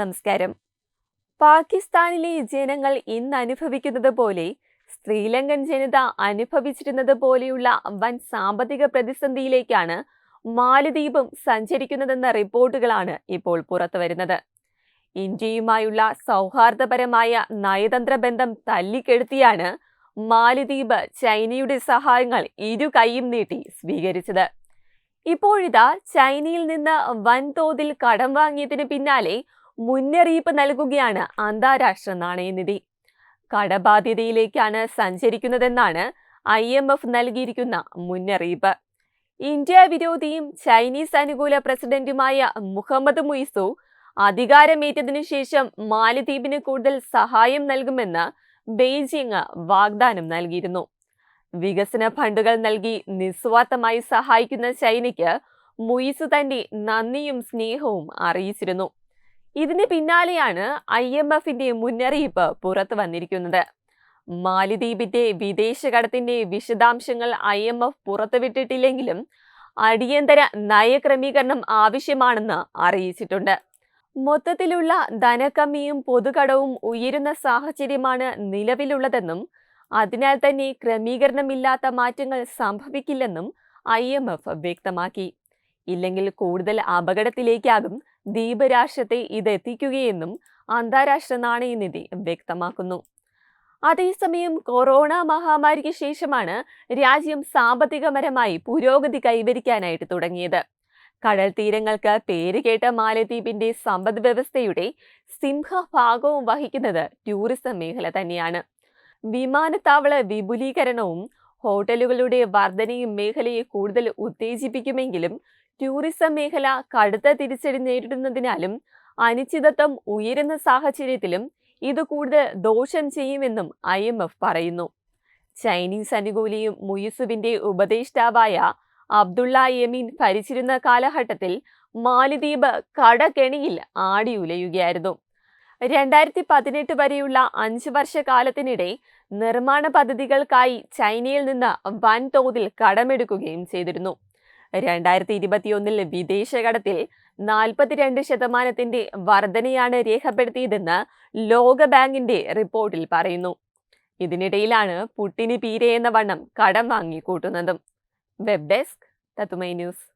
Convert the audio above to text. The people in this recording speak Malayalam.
നമസ്കാരം. പാകിസ്ഥാനിലെ ജനങ്ങൾ ഇന്ന് അനുഭവിക്കുന്നത് പോലെ ശ്രീലങ്കൻ ജനത അനുഭവിച്ചിരുന്നത് പോലെയുള്ള വൻ സാമ്പത്തിക പ്രതിസന്ധിയിലേക്കാണ് മാലദ്വീപും സഞ്ചരിക്കുന്നതെന്ന റിപ്പോർട്ടുകളാണ് ഇപ്പോൾ പുറത്തുവരുന്നത്. ഇന്ത്യയുമായുള്ള സൗഹാർദ്ദപരമായ നയതന്ത്ര ബന്ധം തല്ലിക്കെടുത്തിയാണ് മാലദ്വീപ് ചൈനയുടെ സഹായങ്ങൾ ഇരു കൈയും നീട്ടി സ്വീകരിച്ചത്. ഇപ്പോഴിതാ ചൈനയിൽ നിന്ന് വൻതോതിൽ കടം വാങ്ങിയതിന് പിന്നാലെ മുന്നറിയിപ്പ് നൽകുകയാണ് അന്താരാഷ്ട്ര നാണയനിധി. കടബാധ്യതയിലേക്കാണ് സഞ്ചരിക്കുന്നതെന്നാണ് ഐ എം എഫ് നൽകിയിരിക്കുന്ന മുന്നറിയിപ്പ്. ഇന്ത്യ വിരോധിയും ചൈനീസ് അനുകൂല പ്രസിഡന്റുമായ മുഹമ്മദ് മുയിസു അധികാരമേറ്റതിനു ശേഷം മാലദ്വീപിന് കൂടുതൽ സഹായം നൽകുമെന്ന് ബെയ്ജിങ് വാഗ്ദാനം നൽകിയിരുന്നു. വികസന ഫണ്ടുകൾ നൽകി നിസ്വാർത്ഥമായി സഹായിക്കുന്ന ചൈനയ്ക്ക് മുയിസ് തന്റെ നന്ദിയും സ്നേഹവും അറിയിച്ചിരുന്നു. ഇതിന് പിന്നാലെയാണ് ഐ എം എഫിന്റെ മുന്നറിയിപ്പ് പുറത്തു വന്നിരിക്കുന്നത്. മാലിദ്വീപിന്റെ വിദേശകടത്തിന്റെ വിശദാംശങ്ങൾ ഐ എം എഫ് പുറത്തുവിട്ടിട്ടില്ലെങ്കിലും അടിയന്തര നയക്രമീകരണം ആവശ്യമാണെന്ന് അറിയിച്ചിട്ടുണ്ട്. മൊത്തത്തിലുള്ള ധനക്കമ്മിയും പൊതുകടവും ഉയരുന്ന സാഹചര്യമാണ് നിലവിലുള്ളതെന്നും അതിനാൽ തന്നെ ക്രമീകരണമില്ലാത്ത മാറ്റങ്ങൾ സംഭവിക്കില്ലെന്നും ഐ എം എഫ് വ്യക്തമാക്കി. ഇല്ലെങ്കിൽ കൂടുതൽ അപകടത്തിലേക്കാകും ദ്വീപ് രാഷ്ട്രത്തെ ഇതെത്തിക്കുകയെന്നും അന്താരാഷ്ട്ര നാണയനിധി വ്യക്തമാക്കുന്നു. അതേസമയം കൊറോണ മഹാമാരിക്ക് ശേഷമാണ് രാജ്യം സാമ്പത്തികപരമായി പുരോഗതി കൈവരിക്കാനായിട്ട് തുടങ്ങിയത്. കടൽ തീരങ്ങൾക്ക് പേരുകേട്ട മാലദ്വീപിന്റെ സമ്പദ് വ്യവസ്ഥയുടെ സിംഹഭാഗവും വഹിക്കുന്നത് ടൂറിസം മേഖല തന്നെയാണ്. വിമാനത്താവള വിപുലീകരണവും ഹോട്ടലുകളുടെ വർധനയും മേഖലയെ കൂടുതൽ ഉത്തേജിപ്പിക്കുമെങ്കിലും ടൂറിസം മേഖല കടുത്ത തിരിച്ചടി നേരിടുന്നതിനാലും അനിശ്ചിതത്വം ഉയരുന്ന സാഹചര്യത്തിലും ഇത് കൂടുതൽ ദോഷം ചെയ്യുമെന്നും ഐ പറയുന്നു. ചൈനീസ് അനുകൂലിയും മുയുസുവിന്റെ ഉപദേഷ്ടാവായ അബ്ദുള്ള യമീൻ ഭരിച്ചിരുന്ന കാലഘട്ടത്തിൽ മാലിദ്വീപ് കടകെണിയിൽ ആടിയുലയുകയായിരുന്നു രണ്ടായിരത്തി പതിനെട്ട് വരെയുള്ള അഞ്ച് വർഷക്കാലത്തിനിടെ നിർമ്മാണ പദ്ധതികൾക്കായി ചൈനയിൽ നിന്ന് വൻതോതിൽ കടമെടുക്കുകയും ചെയ്തിരുന്നു. രണ്ടായിരത്തി ഇരുപത്തിയൊന്നിൽ വിദേശകടത്തിൽ നാൽപ്പത്തിരണ്ട് ശതമാനത്തിന്റെ വർധനയാണ് രേഖപ്പെടുത്തിയതെന്ന് ലോകബാങ്കിന്റെ റിപ്പോർട്ടിൽ പറയുന്നു. ഇതിനിടയിലാണ് പുട്ടിന് പീരെ എന്ന വണ്ണം കടം വാങ്ങിക്കൂട്ടുന്നതും. വെബ് ഡെസ്ക് തത്തുമൈ ന്യൂസ്.